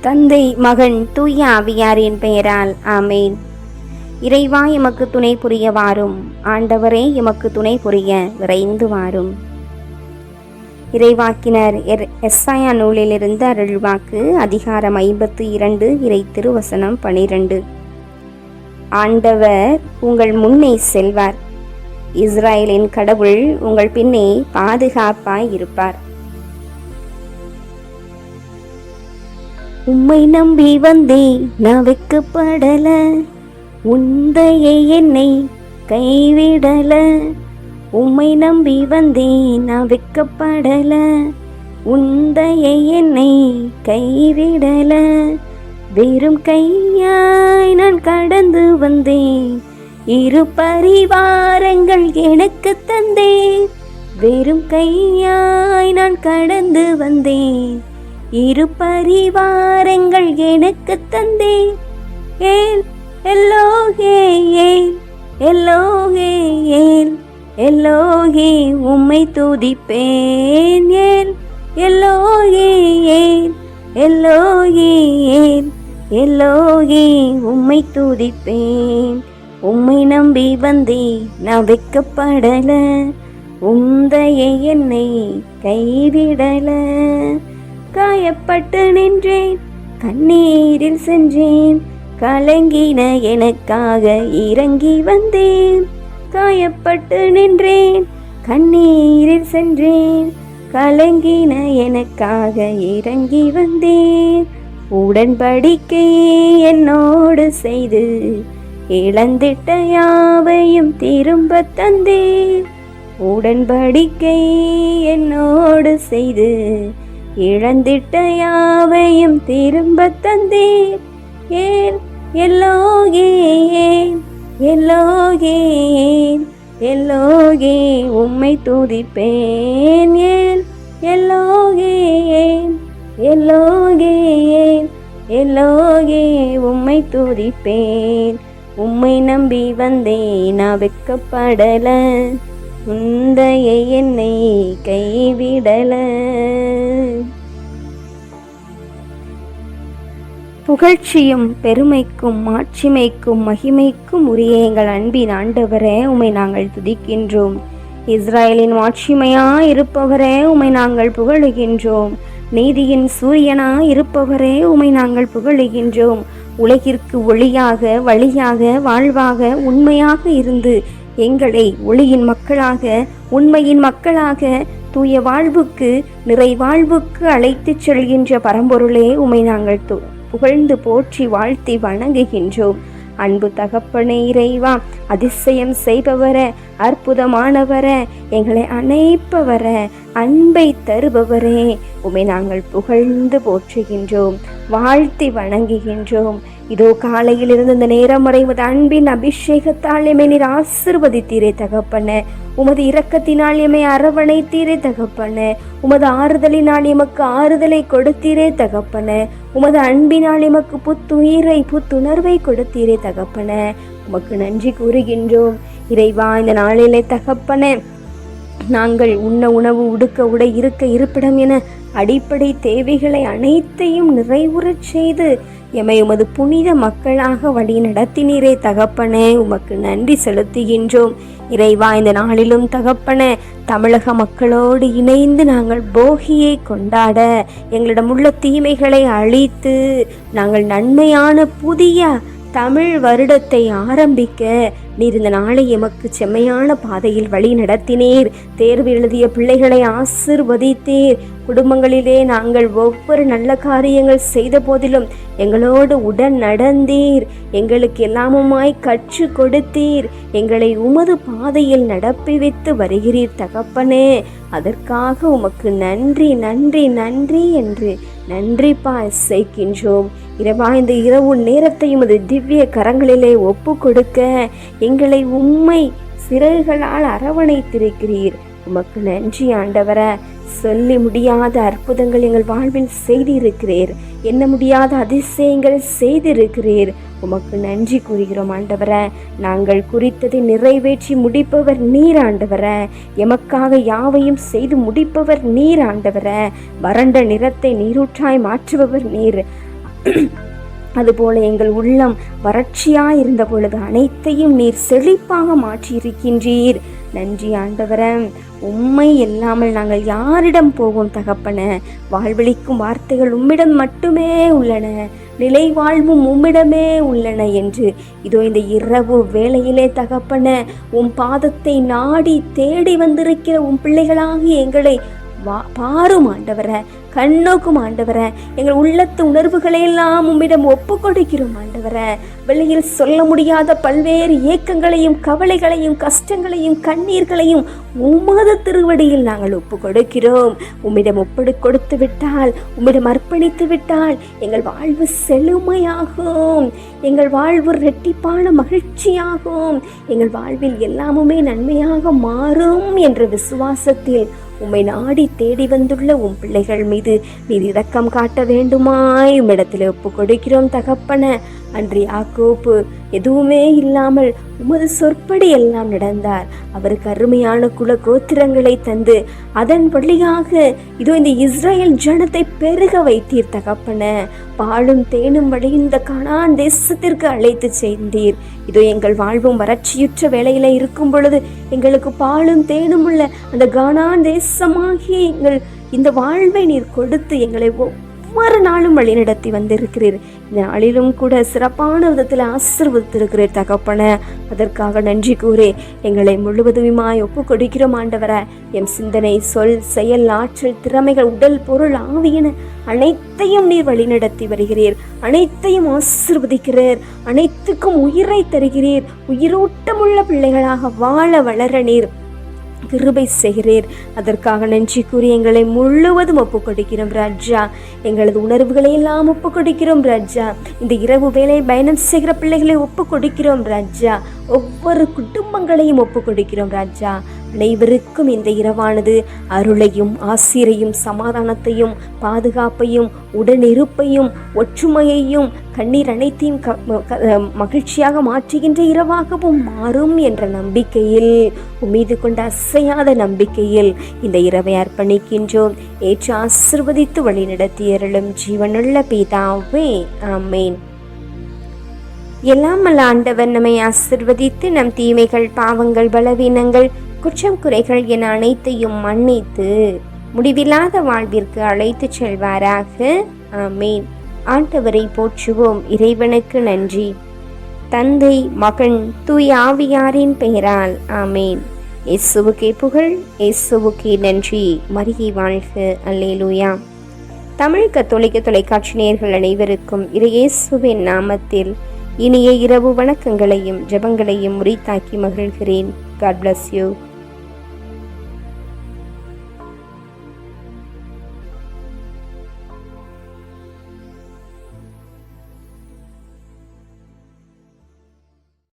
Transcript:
தந்தை மகன் தூய ஆவியாரின் பெயரால் ஆமேன். இறைவா எமக்கு துணை புரிய வாரும் ஆண்டவரே எமக்கு துணை புரிய விரைந்து வாரும். இறைவாக்கினர் எர் எஸ்ஐயா நூலிலிருந்து அருள்வாக்கு அதிகாரம் ஐம்பத்து இரண்டு இறை திருவசனம் பனிரெண்டு. ஆண்டவர் உங்கள் முன்னே செல்வார். இஸ்ராயலின் கடவுள் உங்கள் பின்னே பாதுகாப்பாய் இருப்பார். உம்மை நம்பி வந்தேன் நான் வெக்கப்படல உந்தையை என்னை கைவிடல. உம்மை நம்பி வந்தேன் நான் வெக்கப்படல உந்தையை என்னை கைவிடல. வெறும் கையாய் நான் கடந்து வந்தேன். இரு பரிவாரங்கள் எனக்கு தந்தேன். வெறும் கையாய் நான் கடந்து வந்தேன். இரு பரிவாரங்கள் எனக்கு தந்தே. ஏன்? எல்லோகே ஏன்? எல்லோகே ஏன்? எல்லோகே உம்மை துதிப்பேன் ஏன்? எல்லோகே ஏன்? எல்லோகே ஏன்? எல்லோகே உம்மை துதிப்பேன். உம்மை நம்பி வந்தே நான் வெக்கப்படல உந்தைய என்னை கைவிடல. காயப்பட்டு நின்றேன். கண்ணீரில் சென்றேன். கலங்கின எனக்காக இறங்கி வந்தேன். காயப்பட்டு நின்றேன். கண்ணீரில் சென்றேன். கலங்கின எனக்காக இறங்கி வந்தேன். உடன்படிக்கை என்னோடு செய்து இழந்திட்ட யாவையும் திரும்ப தந்தேன். உடன்படிக்கை என்னோடு செய்து இழந்திட்ட யாவையும் திரும்ப தந்தீர் ஏன்? எல்லோகே ஏன்? எல்லோகே ஏன்? எல்லோகே உம்மை துதிப்பேன். ஏன்? எல்லோகே ஏன்? எல்லோகே ஏன்? எல்லோகே உம்மை துதிப்பேன். உம்மை நம்பி வந்தேன் நான் வெக்கப்படல முந்தைய என்னை கைவிடல. புகழ்ச்சியும் பெருமைக்கும் மாட்சிமைக்கும் மகிமைக்கும் உரிய எங்கள் அன்பின் ஆண்டவரே உமை நாங்கள் துதிக்கின்றோம். இஸ்ராயலின் மாட்சிமையா இருப்பவரே உமை நாங்கள் புகழுகின்றோம். நீதியின் சூரியனா இருப்பவரே உமை நாங்கள் புகழுகின்றோம். உலகிற்கு ஒளியாக வழியாக வாழ்வாக உண்மையாக இருந்து எங்களை ஒளியின் மக்களாக உண்மையின் மக்களாக தூய வாழ்வுக்கு நிறைவாழ்வுக்கு அழைத்துச் செல்கின்ற பரம்பொருளே உமை நாங்கள் து புகழ்ந்து போற்றி வாழ்த்தி வணங்குகின்றோம். அன்பு தகப்பனே இறைவா அதிசயம் செய்பவர அற்புதமானவர எங்களை அணைப்பவர அன்பை தருபவரே உமை நாங்கள் புகழ்ந்து போற்றுகின்றோம். வாழ்த்தி வணங்குகின்றோம். இதோ காலையில் இருந்து இந்த நேரம் வரைவது உமது அன்பின் அபிஷேகத்தால் எமை நீர் ஆசிர்வதித்தீரே தகப்பன. உமது இரக்கத்தினால் எமை அரவணைத்தீரே தகப்பன. உமது ஆறுதலினால் எமக்கு ஆறுதலை கொடுத்தீரே தகப்பன. உமது அன்பினால் எமக்கு புத்துயிரை புத்துணர்வை கொடுத்தீரே தகப்பன. உமக்கு நன்றி கூறுகின்றோம். இறைவா இந்த நாளிலே தகப்பன நாங்கள் உண்ண உணவு உடுக்க உடை இருக்க இருப்பிடம் என அடிப்படை தேவைகளை அனைத்தையும் நிறைவுறச் செய்து எமை உமது புனித மக்களாக வழி நடத்தினீரே தகப்பனே. உமக்கு நன்றி செலுத்துகின்றோம். இறைவா இந்த நாளிலும் தகப்பன தமிழக மக்களோடு இணைந்து நாங்கள் போகியை கொண்டாட எங்களிடம் உள்ள தீமைகளை அழித்து நாங்கள் நன்மையான புதிய தமிழ் வருடத்தை ஆரம்பிக்க நீர் இந்த நாளை எமக்கு செம்மையான பாதையில் வழி நடத்தினீர். தேர்வு எழுதிய பிள்ளைகளை ஆசிர்வதித்தீர். குடும்பங்களிலே நாங்கள் ஒவ்வொரு நல்ல காரியங்கள் செய்த போதிலும் எங்களோடு உடன் நடந்தீர். எங்களுக்கு எல்லாமுமாய் கற்று கொடுத்தீர். எங்களை உமது பாதையில் நடப்பி வைத்து வருகிறீர் தகப்பனே. அதற்காக உமக்கு நன்றி நன்றி நன்றி என்று நன்றிப்பா இசைக்கின்றோம் இரவா இந்த இரவு நேரத்தையும் அது திவ்ய கரங்களிலே ஒப்பு கொடுக்க எங்களை உம்மை சிறகுகளால் அரவணைத்திருக்கிறீர். உமக்கு நன்றி ஆண்டவர. சொல்லி முடியாத அற்புதங்கள் எங்கள் வாழ்வில் செய்திருக்கிறீர். என்ன முடியாத அதிசயங்கள் செய்திருக்கிறீர். உமக்கு நன்றி கூறுகிறோம் ஆண்டவர. நாங்கள் குறித்ததை நிறைவேற்றி முடிப்பவர் நீர் ஆண்டவர. எமக்காக யாவையும் செய்து முடிப்பவர் நீர் ஆண்டவர. வறண்ட நிறத்தை நீரூற்றாய் மாற்றுபவர் நீர். அதுபோல எங்கள் உள்ளம் வறட்சியாக இருந்த பொழுது அனைத்தையும் நீர் செழிப்பாக மாற்றியிருக்கின்றீர். நன்றி ஆண்டவரம் உம்மை இல்லாமல் நாங்கள் யாரிடம் போவோம் தகப்பன? வாழ்வழிக்கும் வார்த்தைகள் உம்மிடம் மட்டுமே உள்ளன. நிலை வாழ்வும் உம்மிடமே உள்ளன என்று. இதோ இந்த இரவு வேளையிலே தகப்பன உம் பாதத்தை நாடி தேடி வந்திருக்கிற உம் பிள்ளைகளாகி எங்களை வா பாரும் ஆண்டவரை கண்ணோக்கும் ஆண்டவரை எங்கள் உள்ளத்து உணர்வுகளை எல்லாம் உம்மிடம் ஒப்பு கொடுக்கிறோம் ஆண்டவரை. வெளியில் சொல்ல முடியாத பல்வேறு ஏக்கங்களையும் கவலைகளையும் கஷ்டங்களையும் கண்ணீர்களையும் உமது திருவடியில் நாங்கள் ஒப்பு கொடுக்கிறோம் உம்மிடம் ஒப்படு கொடுத்து விட்டால் உம்மிடம் அர்ப்பணித்து விட்டால் எங்கள் வாழ்வு செழுமையாகும். எங்கள் வாழ்வு ரெட்டிப்பான மகிழ்ச்சியாகும். எங்கள் வாழ்வில் எல்லாமுமே நன்மையாக மாறும் என்ற விசுவாசத்தில் உம்மை நாடி தேடி வந்துள்ள உம் பிள்ளைகள் மீது நீர் இரக்கம் காட்ட வேண்டுமாய். உம்மிடத்தில் ஒப்பு கொடுக்கிறோம் தகப்பன. அன்றி ஆக்கோப்பு எதுவுமே இல்லாமல் உமது சொற்படி எல்லாம் நடந்தார். அவருக்கு அருமையான குல கோத்திரங்களை தந்து அதன் வழியாக இதோ இந்த இஸ்ரேல் ஜனத்தை பெருக வைத்தீர் தகப்பன. பாலும் தேனும் வழிந்த காணான் தேசத்திற்கு அழைத்து சென்றீர் இதோ எங்கள் வாழ்வும் வறட்சியுற்ற வேலையில இருக்கும் பொழுது எங்களுக்கு பாலும் தேனும் உள்ள அந்த கானான் தேசமாகிய எங்கள் இந்த வாழ்வை நீர் கொடுத்து எங்களை ஒவ்வொரு நாளும் வழிநடத்தி வந்திருக்கிறீர். இந்த நாளிலும் கூட சிறப்பான விதத்தில் ஆசிர்வதித்திருக்கிறீர் தகப்பன. அதற்காக நன்றி கூறே எங்களை முழுவதுமாய் ஒப்பு கொடுக்கிறோம் ஆண்டவர. எம் சிந்தனை சொல் செயல் ஆற்றல் திறமைகள் உடல் பொருள் ஆவியன அனைத்தையும் நீர் வழிநடத்தி வருகிறீர். அனைத்தையும் ஆசிர்வதிக்கிறீர். அனைத்துக்கும் உயிரை தருகிறீர். உயிரோட்டமுள்ள பிள்ளைகளாக வாழ வளர நீர். கிருபை செய்கிறீர். அதற்காக நன்றி கூறி எங்களை முழுவதும் ஒப்பு கொடுக்கிறோம் ராஜா. எங்களது உணர்வுகளை எல்லாம் ஒப்பு கொடுக்கிறோம் ராஜா. இந்த இரவு வேலை பயணம் செய்கிற பிள்ளைகளை ஒப்பு கொடுக்கிறோம் ராஜா. ஒவ்வொரு குடும்பங்களையும் ஒப்பு கொடுக்கிறோம் ராஜா. அனைவருக்கும் இந்த இரவானது அருளையும் ஆசிரையும் சமாதானத்தையும் பாதுகாப்பையும் உடனிருப்பையும் ஒற்றுமையையும் கண்ணீர் அனைத்தையும் மகிழ்ச்சியாக மாற்றுகின்ற இரவாகவும் மாறும் என்ற நம்பிக்கையில் மீது கொண்ட அசையாத நம்பிக்கையில் இந்த இரவை அர்ப்பணிக்கின்றோம். ஏற்று ஆசிர்வதித்து வழிநடத்தியருளும் ஜீவனுள்ள பீதாவே ஆமேன். எல்லாம் ஆண்டவர் நம்மை ஆசிர்வதித்து நம் தீமைகள் பாவங்கள் பலவீனங்கள் குற்றம் குறைகள் என அனைத்தையும் மன்னித்து முடிவில்லாத வாழ்விற்கு அழைத்து செல்வாராக. ஆமேன். ஆண்டவரை போற்றுவோம். இறைவனுக்கு நன்றி. தந்தை மகன் தூய் ஆவியாரின் பெயரால். ஆமேன். இயேசுவுக்கே புகழ் இயேசுவுக்கே நன்றி. மருகி வாழ்க. அல்லேலூயா. தமிழ் கத்தோலிக்க தொலைக்காட்சி நேயர்கள் அனைவருக்கும் இறையேசுவின் நாமத்தில் இனிய இரவு வணக்கங்களையும் ஜபங்களையும் முறித்தாக்கி மகிழ்கிறேன். God bless you